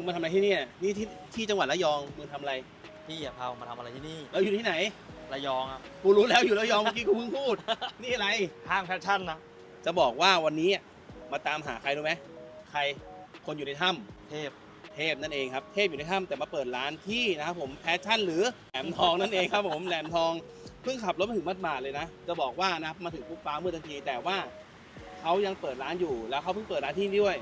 มึงมาทำอะไรที่เนี่ยนี่ที่ที่จังหวัดระยองมึงทำอะไร พี่อย่าพามาทำอะไรที่นี่เราอยู่ที่ไหน ระยองครับกูรู้แล้วอยู่ระยองเมื่อกี้กูเพิ่งพูด นี่อะไร ห้างแฟชั่นนะ จะบอกว่าวันนี้มาตามหาใครรู้ไหมใครคนอยู่ในถ้ำเทพเทพนั่นเองครับ เทพอยู่ในถ้ำแต่มาเปิดร้านที่นะครับผมแพชชั่นหรือแหลมทองนั่นเองครับผมแหลมทองเพิ่งขับรถมาถึงมัดหมาดเลยนะ จะบอกว่านะมาถึงปุ๊บฟ้ามืดทันที แต่ว่าเขายังเปิดร้านอยู่แล้วเขาเพิ่งเปิดร้านที่นี่ด้วย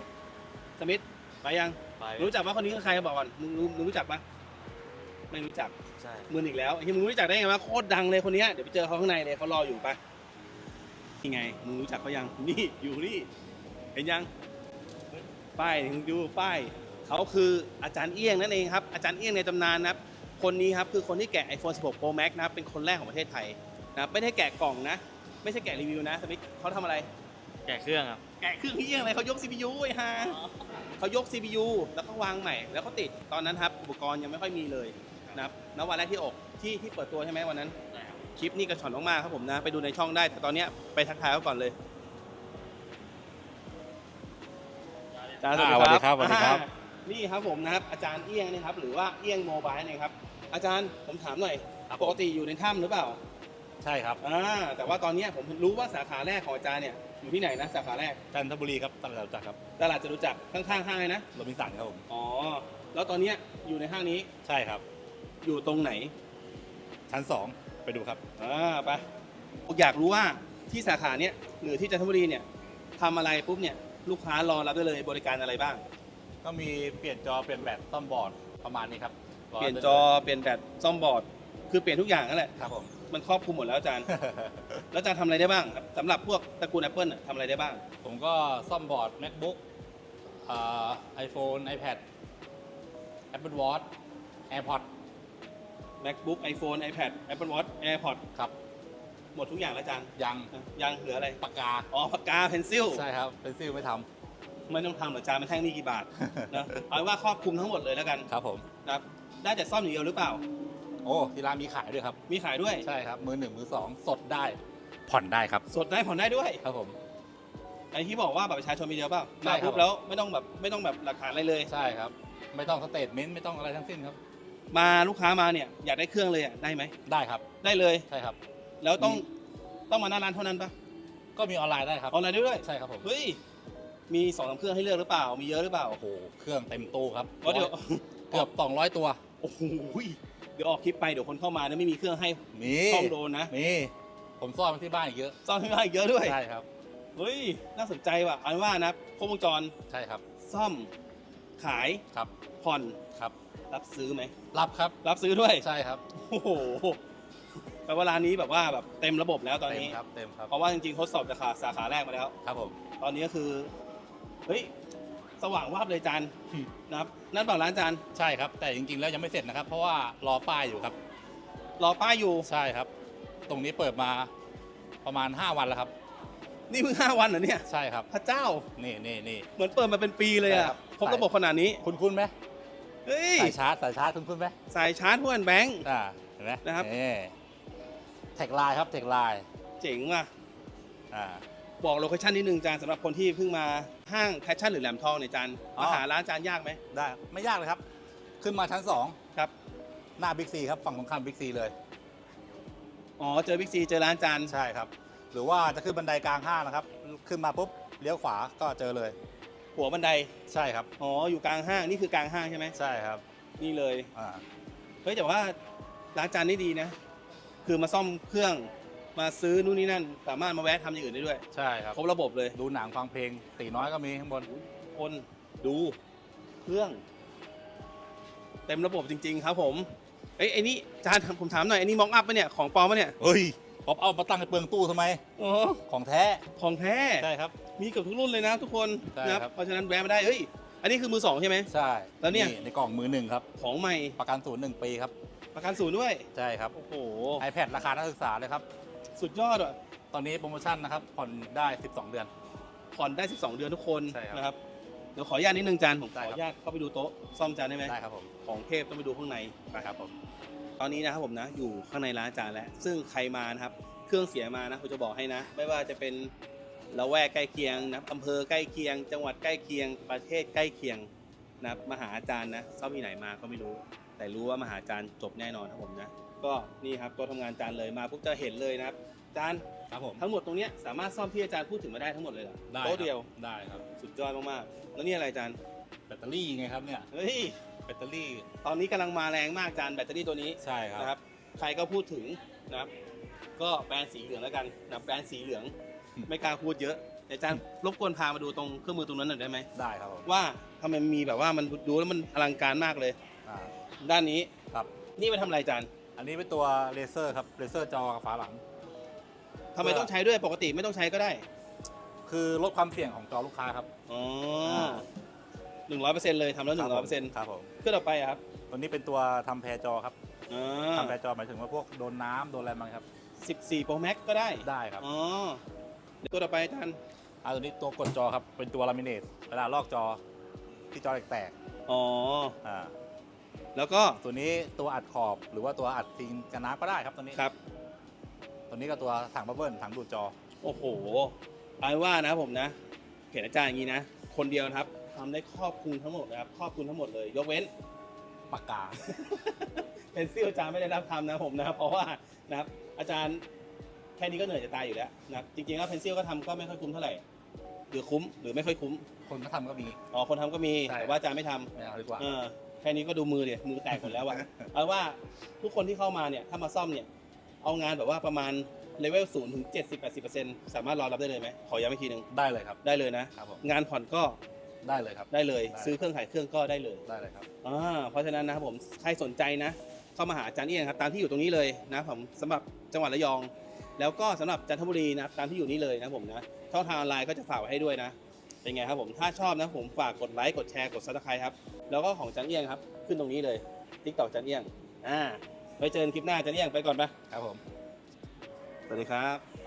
สมิธไปยัง ไปรู้จักว่าคนนี้คือใครบอกก่อนมึงรู้มึงรู้จักปะไม่รู้จักใช่มึงอีกแล้วไอ้ที่มึงรู้จักได้ไงวะโคตรดังเลยคนเนี้ยเดี๋ยวไปเจอเขาข้างในเลยเขารออยู่ปะนี่ไงมึงรู้จักเขายังนี่อยู่นี่เห็นยังป้ายมึงดูป้ายเขาคืออาจารย์เอี้ยงนั่นเองครับอาจารย์เอี้ยงในตำนานนะครับคนนี้ครับคือคนที่แกะ iPhone 16 Pro Max นะครับเป็นคนแรกของประเทศไทยนะครับไม่ได้แกะกล่องนะ ไม่ใช่แกะรีวิวนะแต่เขาทำอะไร แกะเครื่องครับ แกะเครื่องพี่เอี้ยงอะไรเขายก CPU ไอ้ห่า เขายก CPU แล้วก็วางใหม่ แล้วก็ติดตอนนั้นครับ อุปกรณ์ยังไม่ค่อยมีเลยนะครับณวันแรกที่ออกที่ที่เปิดตัวใช่ไหมวันนั้น คลิปนี้กระชอนมากๆครับผมนะ ไปดูในช่องได้ แต่ตอนเนี้ยไปทักทายเขาก่อนเลยอาจารย์อ่าสวัสดีครับสวัสดีครับ อ่านี่ครับผมนะครับ อาจารย์เอี้ยงนะครับ หรือว่าเอี้ยงโมบายนี่ครับ อาจารย์ผมถามหน่อย ครับผม ปกติอยู่ในถ้ำหรือเปล่า ใช่ครับ อ่าแต่ว่าตอนเนี้ยผมรู้ว่าสาขาแรกของอาจารย์เนี่ย อยู่ที่ไหนนะสาขาแรกจันทบุรีครับตลาดจตุจักรครับตลาดจตุจักรข้างๆห้างเลยนะโรบินสันครับผมอ๋อแล้วตอนเนี้ยอยู่ในห้างนี้ใช่ครับ อยู่ตรงไหนชั้นสองไปดูครับอ่าไปอยากรู้ว่าที่สาขาเนี้ยหรือที่จันทบุรีเนี่ยทำอะไรปุ๊บเนี่ยลูกค้ารอรับได้เลยบริการอะไรบ้าง ก็มีเปลี่ยนจอเปลี่ยนแบตซ่อมบอร์ดประมาณนี้ครับเปลี่ยนจอเปลี่ยนแบตซ่อมบอร์ด คือเปลี่ยนทุกอย่างนั่นแหละครับผม มันครอบคลุมหมดแล้วอาจารย์ แล้วอาจารย์ทำอะไรได้บ้างครับสำหรับพวกตระกูล Apple น่ะทำอะไรได้บ้าง ผมก็ซ่อมบอร์ด macbook อ่า iphone ipad apple watch airpod MacBook iPhone iPad Apple Watch AirPods ครับ หมดทุกอย่างแล้วอาจารย์ยังอะยังเหลืออะไร ปากกา อ๋อปากกาเพนซิลใช่ครับ เป็นซิลไม่ทไม่ต้องทำหรอกอาจารย์มันแท่งนี่กี่บาทำนะเอาเป็นว่าครอบคลุมทั้งหมดเลยแล้วกันครับผม นะครับได้แต่ซ่อมอย่างเดียวหรือเปล่า โอ้ที่ร้านมีขายด้วยครับ มีขายด้วย ใช่ครับ มือหนึ่งมือสองสดได้ ผ่อนได้ครับ สดได้ผ่อนได้ด้วย ครับผม ไอ้ที่บอกว่าบัตรประชาชนมีเดียวเปล่าใช่มาครับ ปุ๊บแล้วไม่ต้องแบบไม่ต้องแบบหลักฐานอะไรเลย ใช่ครับ ไม่ต้องสเตทเมนต์ไม่ต้องอะไรทั้งสิ้นครับ มาลูกค้ามาเนี่ยอยากได้เครื่องเลยอะได้ไหม ได้ครับ ได้เลย ใช่ครับ แล้วต้องต้องมาหน้าร้านเท่านั้นปะก็มีออนไลน์ได้ครับ ออนไลน์ได้ด้วย ใช่ครับผม เฮ้ย มีสองสามเครื่องให้เลือกหรือเปล่า มีเยอะหรือเปล่าโอ้โห เครื่องเต็มตู้ครับเพราะเดี๋ยว เกือบ200 ตัว โอ้โห เดี๋ยวออกคลิปไปเดี๋ยวคนเข้ามาเนี่ยไม่มีเครื่องให้มีช่องโดนนะมีผมซ่อนไว้ที่บ้านอีกเยอะซ่อนให้มาอีกเยอะด้วยใช่ครับเฮ้ยน่าสนใจว่ะเอาเป็นว่านะครบวงจรใช่ครับ ซ่อมขายครับผ่อนครับ รับซื้อไหมรับครับ รับซื้อด้วยใช่ครับโอ้โหแปลว่าร้านนี้แบบว่าแบบเต็มระบบแล้วตอนเต็มนี้ครับเต็มครับเพราะว่าจริงๆทดสอบจากขาสาขาแรกมาแล้วครับผมตอนนี้ก็คือเฮ้ย สว่างวาบเลยจานอืมนะครับนั่นเปล่าร้านจานใช่ครับ แต่จริงๆแล้วยังไม่เสร็จนะครับ เพราะว่ารอป้ายอยู่ครับ รอป้ายอยู่ใช่ครับ ตรงนี้เปิดมาประมาณ 5 วันแล้วครับ นี่เพิ่งห้าวันเหรอเนี่ยใช่ครับ พระเจ้านี่นี่นี่ เหมือนเปิดมาเป็นปีเลยใช่อะครับครบระบบขนาดนี้คุณคุณไหมเฮ้ยสายชาร์จสายชาร์จคุณคุณไหมสายชาร์จพวกแอนแบงค์ อ่าเห็นไหมนะครับ นี่แท็กไลน์ครับแท็กไลน์เจ๋งว่ะอ่า บอกโลเคชั่นนิดนึงจานสำหรับคนที่เพิ่งมาห้างแพชชั่นหรือแหลมทองเนี่ยจานอ๋อ มาหาร้านจานยากไหมได้ไม่ยากเลยครับ ขึ้นมาชั้น2ครับหน้าบิ๊กซีครับ ฝั่งตรงข้ามบิ๊กซีเลย อ๋อเจอบิ๊กซีเจอร้านจานใช่ครับ หรือว่าจะขึ้นบันไดกลางห้างนะครับ ขึ้นมาปุ๊บเลี้ยวขวาก็เจอเลย หัวบันไดใช่ครับ อ๋ออยู่กลางห้างนี่คือกลางห้างใช่ไหมใช่ครับนี่เลยอ่าเฮ้ยแต่ว่าร้านจานนี่ดีนะ คือมาซ่อมเครื่อง มาซื้อนู่นนี่นั่น สามารถมาแวะทำอย่างอื่นได้ด้วย ใช่ครับ ครบระบบเลยดูหนังฟังเพลง ตีน้อยก็มีข้างบน คนดูเครื่อง เต็มระบบจริง ๆ ครับผม เอ้ยไอ้นี่จานผมถามหน่อยไอ้นี่มองอัพปะเนี่ยของปลอมปะเนี่ยเฮ้ยป๊อปเอามาตั้งในเปลืองตู้ทำไม อ๋อของแท้ ของแท้ ใช่ครับ มีเกือบทุกรุ่นเลยนะทุกคนใช่นะครับ เพราะฉะนั้นแวะมาได้เฮ้ย อันนี้คือมือสองใช่ไหม ใช่แล้วเนี่ย ในกล่องมือหนึ่งครับ ของใหม่ประกันศูนย์หนึ่งปีครับ ประกันศูนย์ด้วย ใช่ครับ โอ้โห iPad ราคานักศึกษาเลยครับ สุดยอดอะตอนนี้โปรโมชั่นนะครับผ่อนได้ 12 เดือน ผ่อนได้ 12 เดือนทุกคนใช่ครับนะครับ เดี๋ยวขออนุญาตนิดนึงจานผมขได้อครับ อนุญาตเข้าไปดูโต๊ะซ่อมจานได้ไหมได้ครับผมของเทพต้องไปดูข้างใน ได้ครับผมตอนนี้นะครับผมนะอยู่ข้างในร้านอาจารย์แล้ว ซึ่งใครมานะครับ เครื่องเสียมานะผมจะบอกให้นะ ไม่ว่าจะเป็นละแวกใกล้เคียงนะครับอำเภอใกล้เคียง จังหวัดใกล้เคียง ประเทศใกล้เคียงนะครับมาหาอาจารย์นะซ่อมที่ไหนมาก็ไม่รู้ แต่รู้ว่ามาหาอาจารย์จบแน่นอนครับผมนะ ก็นี่ครับโต๊ะทำงานอาจารย์เลยมาปุ๊บจะเห็นเลยนะครับอาจารย์ครับผมทั้งหมดตรงเนี้ยสามารถซ่อมที่อาจารย์พูดถึงมาได้ทั้งหมดเลยเหรอได้โต๊ะเดียวครับได้ครับ สุดยอดมากๆแล้วนี่อะไรอาจารย์แบตเตอรี่ไงครับเนี่ยเฮ้ยแบตเตอรี่ตอนนี้กำลังมาแรงมากอาจารย์แบตเตอรี่ตัวนี้ ใช่ครับ นะครับใครก็พูดถึงนะครับก็แบรนด์สีเหลืองแล้วกันนะแบรนด์สีเหลือง อืม ไม่กล้าพูดเยอะเดี๋ยวอาจารย์รบกวนพามาดูตรงเครื่องมือตรงนั้นหน่อยได้ไหมได้ครับผมว่าทำไมมันมีแบบว่ามันดูแล้วมันอลังการมากเลย อ่าด้านนี้ครับ นี่มาทำอะไรอาจารย์ อันนี้เป็นตัวเลเซอร์ครับเลเซอร์จอกับฝาหลัง ทำไมต้องใช้ด้วยปกติไม่ต้องใช้ก็ได้คือลดความเสี่ยงของจอลูกค้าครับอ๋อหนึ่งร้อยเปอร์เซ็นต์เลยทำแล้วหนึ่งร้อยเปอร์เซ็นต์ครับผมเครื่องต่อไปอะครับตัวนี้เป็นตัวทำแพรจอครับอ๋อทำแพรจอหมายถึงว่าพวกโดนน้ำโดนอะไรมาครับสิบสี่โปรแม็กก็ได้ได้ครับอ๋อเดี๋ยวตัวต่อไปอาจารย์อ่าตัวนี้ตัวกดจอครับเป็นตัวลามิเนตเวลาลอกจอที่จอแตกอ๋อๆอ่า แล้วก็ตัวนี้ตัวอัดขอบหรือว่าตัวอัดซิงกันน้ำก็ได้ครับตัวนี้ครับ ตัวนี้ก็ตัวถังบับเบิ้ลถังดูดจอ โอ้โหเอาเป็นว่านะครับผมนะเห็นอาจารย์อย่างนี้นะ คนเดียวนะครับทำได้ครอบคลุมทั้งหมดนะครับครอบคลุมทั้งหมดเลย ยกเว้น ปากกา เป็นซิ่อาจารย์ไม่ได้รับทำนะครับผมนะครับเพราะว่านะครับอาจารย์แค่นี้ก็เหนื่อยจะตายอยู่แล้วนะครับจริงๆแล้วเพนซิลก็ทำก็ไม่ค่อยคุ้มเท่าไหร่หรือคุ้มหรือไม่ค่อยคุ้มคนก็ทำก็มี อ๋อคนทำก็มีใช่ แต่ว่าอาจารย์ไม่ทำไม่เอาดีกว่า เออ แค่นี้ก็ดูมือเดี๋ยมือแตกหมดแล้วอะเอาว่าทุกคนที่เข้ามาเนี่ยถ้ามาซ่อมเนี่ยเอางานแบบว่าประมาณเลเวลศูนย์ถึงเจ็ดสิบแปดสิบเปอร์เซ็นต์สามารถรอรับได้เลยไหมขอย้ำอีกทีหนึ่งได้เลยครับ ได้เลยนะครับผมงานผ่อนก็ได้เลยครับ ได้เลย ได้ ซื้อเครื่องขายเครื่องก็ได้เลยได้เลยครับ อ่าเพราะฉะนั้นนะครับผมใครสนใจนะ เข้ามาหาอาจารย์เอียงครับตามที่อยู่ตรงนี้เลยนะครับผมสำหรับจังหวัดระยอง แล้วก็สำหรับจันทบุรีนะครับตามที่อยู่นี้เลยนะครับผมนะช่องทางออนไลน์ก็จะฝากไว้ให้ด้วยนะ เป็นไงครับผมถ้าชอบนะผมฝากกดไลค์กดแชร์กดซับสไครต์ครับแล้วก็ของจันเอียงครับ ขึ้นตรงนี้เลยทิกตอกจันเอียงอ่าไว้เจอกันคลิปหน้าจันเอียงไปก่อนปะครับผมสวัสดีครับ